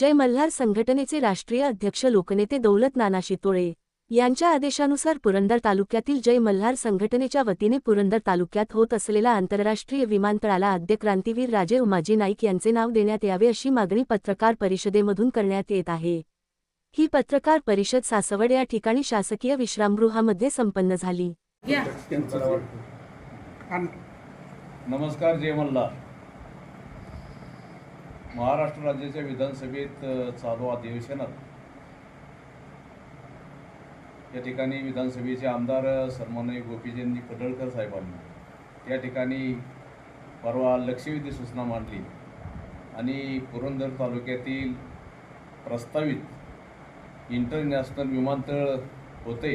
जय मल्हार संघटनेचे राष्ट्रीय अध्यक्ष लोकनेते दौलत नाना शितोळे यांच्या आदेशानुसार पुरंदर तालुक्यातील जय मल्हार संघटनेच्या वतीने पुरंदर तालुक्यात होत असलेल्या आंतरराष्ट्रीय विमानतळाला आद्य क्रांतीवीर राजे उमाजी नाईक यांचे नाव देण्यात यावे अशी मागणी पत्रकार परिषदेमधून करण्यात येत आहे. ही पत्रकार परिषद सासवड या ठिकाणी शासकीय विश्रामगृहामध्ये संपन्न झाली. नमस्कार जय मल्हार. महाराष्ट्र राज्याच्या विधानसभेत चालू अधिवेशनात या ठिकाणी विधानसभेचे आमदार सन्माननीय गोपीचंदजी पडळकर साहेबांनी त्या ठिकाणी परवा लक्षवेधी सूचना मांडली आणि पुरंदर तालुक्यातील प्रस्तावित इंटरनॅशनल विमानतळ होते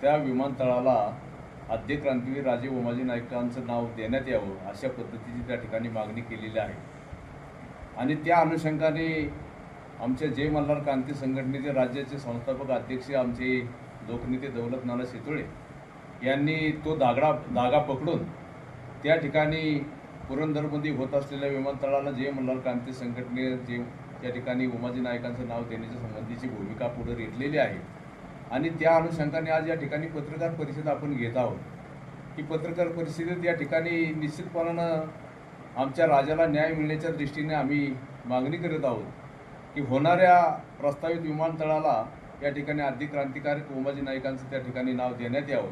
त्या विमानतळाला आद्य क्रांतीवीर राजे उमाजी नायकांचं नाव देण्यात यावं अशा पद्धतीची त्या ठिकाणी मागणी केलेली आहे. आणि त्या अनुषंगाने आमच्या जय मल्हार क्रांती संघटनेचे राज्याचे संस्थापक अध्यक्ष आमचे लोकनेते दौलत नाना शितोळे यांनी तो दागडा धागा पकडून त्या ठिकाणी पुरंदरमध्ये होत असलेल्या विमानतळाला जय मल्हार क्रांती संघटने जे त्या ठिकाणी उमाजी नायकांचं नाव देण्याच्या संबंधीची भूमिका पुढे रेटलेली आहे. आणि त्या अनुषंगाने आज या ठिकाणी पत्रकार परिषद आपण घेत आहोत. ही पत्रकार परिषदेत या ठिकाणी निश्चितपणानं आमच्या राजाला न्याय मिळण्याच्या दृष्टीने आम्ही मागणी करत आहोत की होणाऱ्या प्रस्तावित विमानतळाला या ठिकाणी आधी क्रांतिकारक उमाजी नाईकांचं त्या ठिकाणी नाव देण्यात यावं.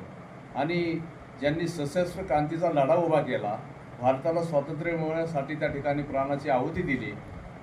आणि ज्यांनी सशस्त्र क्रांतीचा लढा उभा केला भारताला स्वातंत्र्य मिळवण्यासाठी त्या ठिकाणी प्राणाची आहुती दिली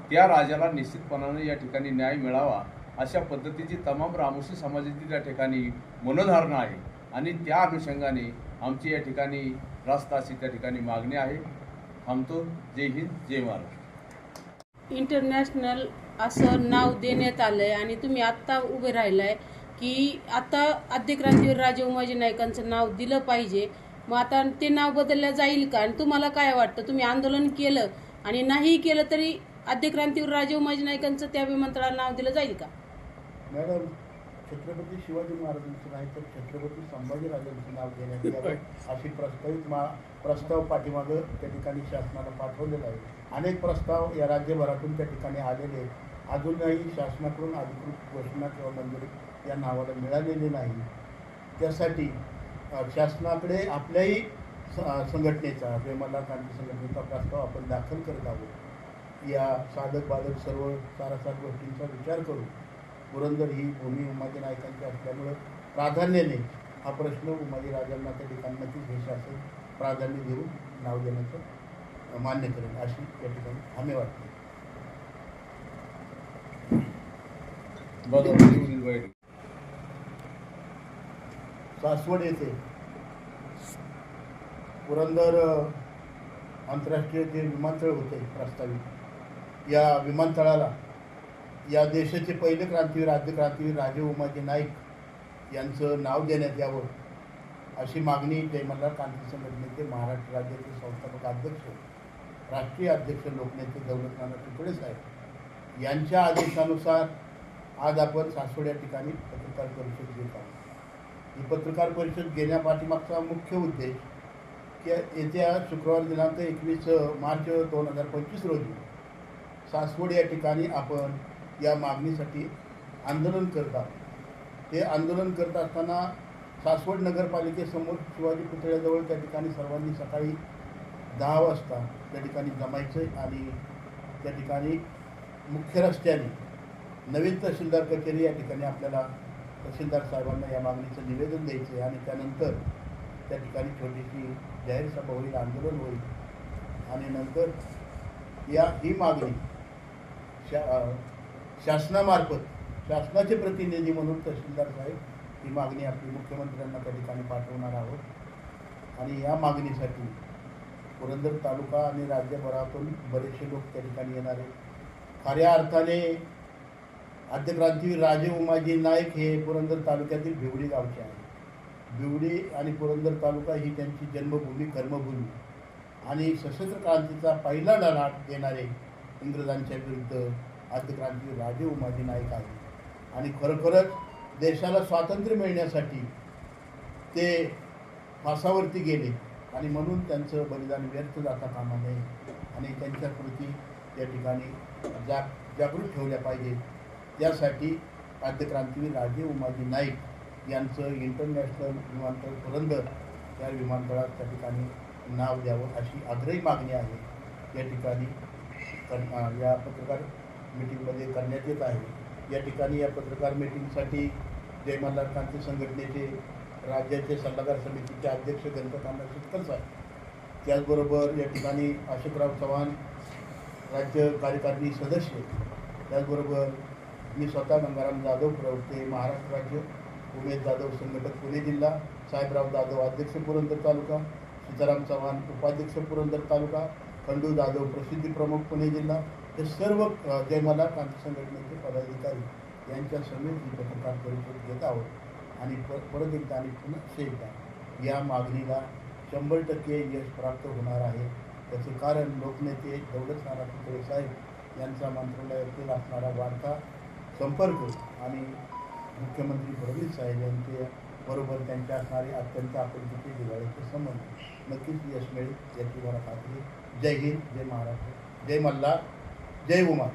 त्या राजाला निश्चितपणाने या ठिकाणी न्याय मिळावा अशा पद्धतीची तमाम रामोशी समाजाची त्या ठिकाणी मनोधारणा आहे. आणि त्या अनुषंगाने आमची या ठिकाणी रास्ताची अशी त्या ठिकाणी मागणी आहे. थांबतो. जय हिंद जय महाराष्ट्र. इंटरनॅशनल असं नाव देण्यात आलंय आणि तुम्ही आत्ता उभे राहिलाय की आता आद्य क्रांतीवीर राजे उमाजी नाईकांचं नाव दिलं पाहिजे. मग आता ते नाव बदललं जाईल का? आणि तुम्हाला काय वाटतं? तुम्ही आंदोलन केलं आणि नाही केलं तरी आद्य क्रांतीवीर राजे उमाजी नाईकांचं त्या विमानतळाला नाव दिलं जाईल का? मॅडम छत्रपती शिवाजी महाराजांचं नाही तर छत्रपती संभाजीराजांचं नाव देण्यात यावं अशी प्रस्तावित मा प्रस्ताव पाठीमागं त्या ठिकाणी शासनाला पाठवलेला आहे. अनेक प्रस्ताव या राज्यभरातून त्या ठिकाणी आलेले आहेत. अजूनही शासनाकडून अधिकृत घोषणा किंवा मंजुरी या नावाला मिळालेली नाही. त्यासाठी शासनाकडे आपल्याही स- संघटनेचा प्रेमाला क्रांती संघटनेचा प्रस्ताव आपण दाखल करत आहोत. या साधक बाधक सर्व सारासार गोष्टींचा विचार करू पुरंदर ही भूमी उमाजी नायकांची असल्यामुळं प्राधान्याने हा प्रश्न उमाजी राजांना त्या ठिकाणी नक्कीच हे शासन प्राधान्य देऊन नाव देण्याचं मान्य करेल. अशी या ठिकाणी हमी वाटते. सासवड येथे पुरंदर आंतरराष्ट्रीय जे विमानतळ होते प्रस्तावित या विमानतळाला या देशाचे पहिले क्रांतीवीर आद्य क्रांतीवीर राजे उमाजी नाईक यांचं नाव देण्यात यावं अशी मागणी जयमल्हार क्रांती संघटनेचे महाराष्ट्र राज्याचे संस्थापक अध्यक्ष राष्ट्रीय अध्यक्ष लोकनेते दौलत नाना चितळे साहेब यांच्या आदेशानुसार आज आपण सासवड या ठिकाणी पत्रकार परिषद घेत आहोत. ही पत्रकार परिषद घेण्यापाठीमागचा मुख्य उद्देश की येत्या शुक्रवार दिनांक एकवीस मार्च दोन हजार पंचवीस रोजी सासवड या ठिकाणी आपण या मागणीसाठी आंदोलन करतात ते आंदोलन करत असताना सासवड नगरपालिकेसमोर शिवाजी पुतळ्याजवळ त्या ठिकाणी सर्वांनी सकाळी दहा वाजता त्या ठिकाणी जमायचं आहे आणि त्या ठिकाणी मुख्य रस्त्याने नवीन तहसीलदार कचेरी या ठिकाणी आपल्याला तहसीलदार साहेबांना या मागणीचं निवेदन द्यायचं आहे आणि त्यानंतर त्या ठिकाणी छोटीशी जाहीर सभा होईल आंदोलन होईल आणि नंतर या ही मागणी शा शासनामार्फत शासनाचे प्रतिनिधी म्हणून तहसीलदार साहेब ही मागणी आपली मुख्यमंत्र्यांना त्या ठिकाणी पाठवणार आहोत. आणि या मागणीसाठी पुरंदर तालुका आणि राज्यभरातून बरेचसे लोक त्या ठिकाणी येणार आहेत. खऱ्या अर्थाने आद्यक्रांतीवीर राजे उमाजी नाईक हे पुरंदर तालुक्यातील भिवडी गावचे आहे भिवडी आणि पुरंदर तालुका ही त्यांची जन्मभूमी कर्मभूमी आणि सशस्त्र क्रांतीचा पहिला लढा देणारे इंग्रजांच्या विरुद्ध आद्य राजे उमाजी नाईक आहे आणि खरोखरच देशाला स्वातंत्र्य मिळण्यासाठी ते फासावरती गेले. आणि म्हणून त्यांचं बलिदान व्यर्थ जाता कामा नये. आणि त्यांच्या कृती या ठिकाणी जाग जागृत ठेवल्या पाहिजे त्यासाठी आद्यक्रांतीवीर राजे उमाजी नाईक यांचं इंटरनॅशनल विमानतळ पुरंदर या विमानतळात त्या ठिकाणी नाव द्यावं अशी आग्रही मागणी आहे. या ठिकाणी या पत्रकार मिटिंगमध्ये करण्यात येत आहे. या ठिकाणी या पत्रकार मिटिंगसाठी जय क्रांती संघटनेचे राज्याचे सल्लागार समितीचे अध्यक्ष गणपतराव शेतकर साहेब त्याचबरोबर या ठिकाणी अशोकराव चव्हाण राज्य कार्यकारिणी सदस्य त्याचबरोबर मी स्वतः गंगाराम जाधव प्रवक्ते महाराष्ट्र राज्य उमेश जाधव संघटक पुणे जिल्हा साहेबराव जाधव अध्यक्ष पुरंदर तालुका सीताराम चव्हाण उपाध्यक्ष पुरंदर तालुका खंडू जाधव प्रसिद्धी प्रमुख पुणे जिल्हा हे सर्व जयमाला क्रांती संघटनेचे पदाधिकारी यांच्या समेत ही पत्रकार परिषद घेत आहोत. आणि परत एकदा आणि पुन्हा एकदा या मागणीला शंभर टक्के यश प्राप्त होणार आहे. त्याचं कारण लोकनेते दौलत नाना पुतळे साहेब यांचा मंत्रालयातील असणारा वाढता संपर्क आणि मुख्यमंत्री फडणवीस साहेब यांचे बरोबर त्यांच्या असणारे अत्यंत आपुलकीचे दिवाळीचे संबंध. नक्कीच यश मिळेल याची मला खात्री जय हिंद जय महाराष्ट्र जय मल्हार जय उमा.